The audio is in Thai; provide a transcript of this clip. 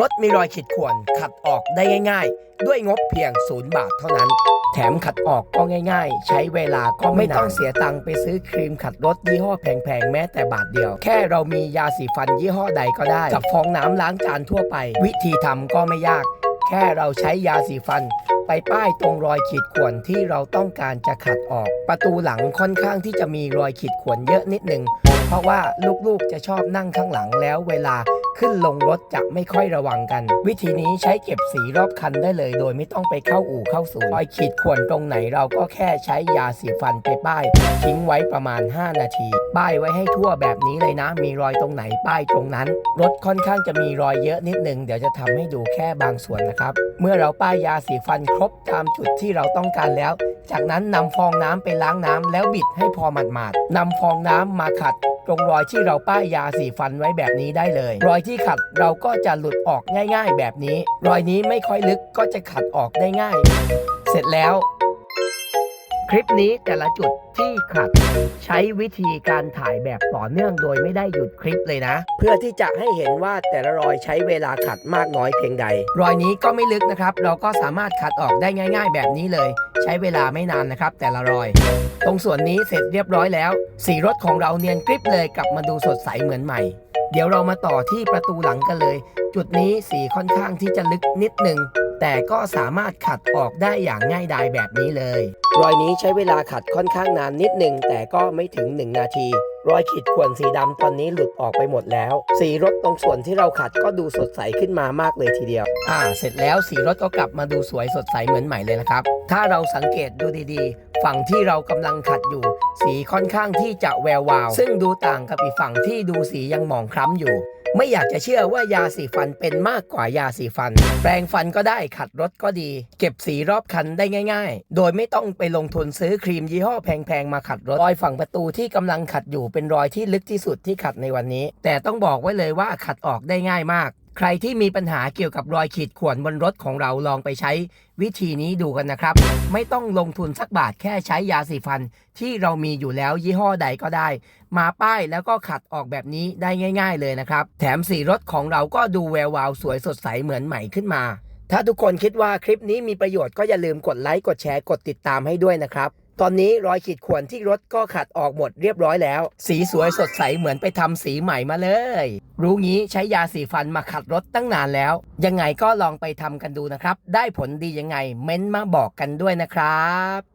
รถมีรอยขีดข่วนขัดออกได้ง่าย ๆ ด้วยงบเพียงศูนย์บาทเท่านั้น แถมขัดออกก็ง่าย ๆ ใช้เวลาก็ไม่ต้องเสียตังค์ไปซื้อครีมขัดรถยี่ห้อแพงๆ แม้แต่บาทเดียว แค่เรามียาสีฟันยี่ห้อใดก็ได้ กับฟองน้ำล้างจานทั่วไป วิธีทำก็ไม่ยาก แค่เราใช้ยาสีฟันไปป้ายตรงรอยขีดข่วนที่เราต้องการจะขัดออก ประตูหลังค่อนข้างที่จะมีรอยขีดข่วนเยอะนิดนึงเพราะว่าลูกๆจะชอบนั่งข้างหลังแล้วเวลา ขึ้นลงรถจะไม่ค่อยระวังกัน วิธีนี้ใช้เก็บสีรอบคันได้เลย โดยไม่ต้องไปเข้าอู่เข้าศูนย์รอยขีดข่วนตรงไหนเราก็แค่ใช้ยาสีฟันไปป้าย ทิ้งไว้ประมาณ 5 นาที ป้ายไว้ให้ทั่วแบบนี้เลยนะ มีรอยตรงไหนป้ายตรงนั้น รถค่อนข้างจะมีรอยเยอะนิดนึงเดี๋ยวจะทำให้ดูแค่บางส่วนนะครับ เมื่อเราป้ายยาสีฟันครบตามจุดที่เราต้องการแล้ว จากนั้นนำฟองน้ำไปล้างน้ำแล้วบิดให้พอหมาดๆนำฟองน้ำมาขัด ตรงรอยที่เราป้ายยาสีฟันไว้แบบนี้ได้เลย รอยที่ขัดเราก็จะหลุดออกง่าย ๆ แบบนี้ รอยนี้ไม่ค่อยลึกก็จะขัดออกได้ง่าย เสร็จแล้ว คลิปนี้แต่ละจุดที่ขัด ใช้วิธีการถ่ายแบบต่อเนื่องโดยไม่ได้หยุดคลิปเลยนะ เพื่อที่จะให้เห็นว่าแต่ละรอยใช้เวลาขัดมากน้อยเพียงใด รอยนี้ก็ไม่ลึกนะครับ เราก็สามารถขัดออกได้ง่าย ๆ แบบนี้เลย ใช้เวลาไม่นานนะครับ แต่ละรอย ตรงส่วนนี้เสร็จเรียบร้อยแล้ว สีรถของเราเนียนกริบเลยกลับมาดูสดใสเหมือนใหม่ เดี๋ยวเรามาต่อที่ประตูหลังกันเลย จุดนี้สีค่อนข้างที่จะลึกนิดหนึ่งแต่ก็สามารถขัดออกได้อย่างง่ายดายแบบนี้เลย รอยนี้ใช้เวลาขัดค่อนข้างนานนิดหนึ่งแต่ก็ไม่ถึง 1 นาที รอยขีดข่วนสีดำตอนนี้หลุดออกไปหมดแล้ว สีรถตรงส่วนที่เราขัดก็ดูสดใสขึ้นมามากเลยทีเดียว อ่า เสร็จแล้วสีรถก็กลับมาดูสวยสดใสเหมือนใหม่เลยนะครับ ถ้าเราสังเกตดูดีๆ ฝั่งที่เรากำลังขัดอยู่ สีค่อนข้างที่จะแวววาว ซึ่งดูต่างกับอีกฝั่งที่ดูสียังหมองคล้ำอยู่ ไม่อยากจะเชื่อว่ายาสีฟันเป็นมากกว่ายาสีฟัน แปรงฟันก็ได้ขัดรถก็ดี เก็บสีรอบคันได้ง่าย ๆ โดยไม่ต้องไปลงทุนซื้อครีมยี่ห้อแพงๆมาขัดรถรอยฝั่งประตูที่กำลังขัดอยู่เป็นรอยที่ลึกที่สุดที่ขัดในวันนี้ แต่ต้องบอกไว้เลยว่าขัดออกได้ง่ายมาก ใครที่มีปัญหาเกี่ยวกับรอยขีดข่วนบนรถของเราลองไปใช้วิธีนี้ดูกันนะครับ ไม่ต้องลงทุนสักบาทแค่ใช้ยาสีฟัน ที่เรามีอยู่แล้วยี่ห้อใดก็ได้ มาป้ายแล้วก็ขัดออกแบบนี้ได้ง่าย ๆ เลยนะครับ แถมสีรถของเราก็ดูแวววาวสวยสดใสเหมือนใหม่ขึ้นมา ถ้าทุกคนคิดว่าคลิปนี้มีประโยชน์ก็อย่าลืมกดไลค์กดแชร์กดติดตามให้ด้วยนะครับ ตอนนี้รอยขีดข่วนที่รถก็ขัดออกหมดเรียบร้อยแล้ว สีสวยสดใสเหมือนไปทำสีใหม่มาเลย รู้งี้ใช้ยาสีฟันมาขัดรถตั้งนานแล้ว ยังไงก็ลองไปทำกันดูนะครับ ได้ผลดียังไงเม้นต์มาบอกกันด้วยนะครับ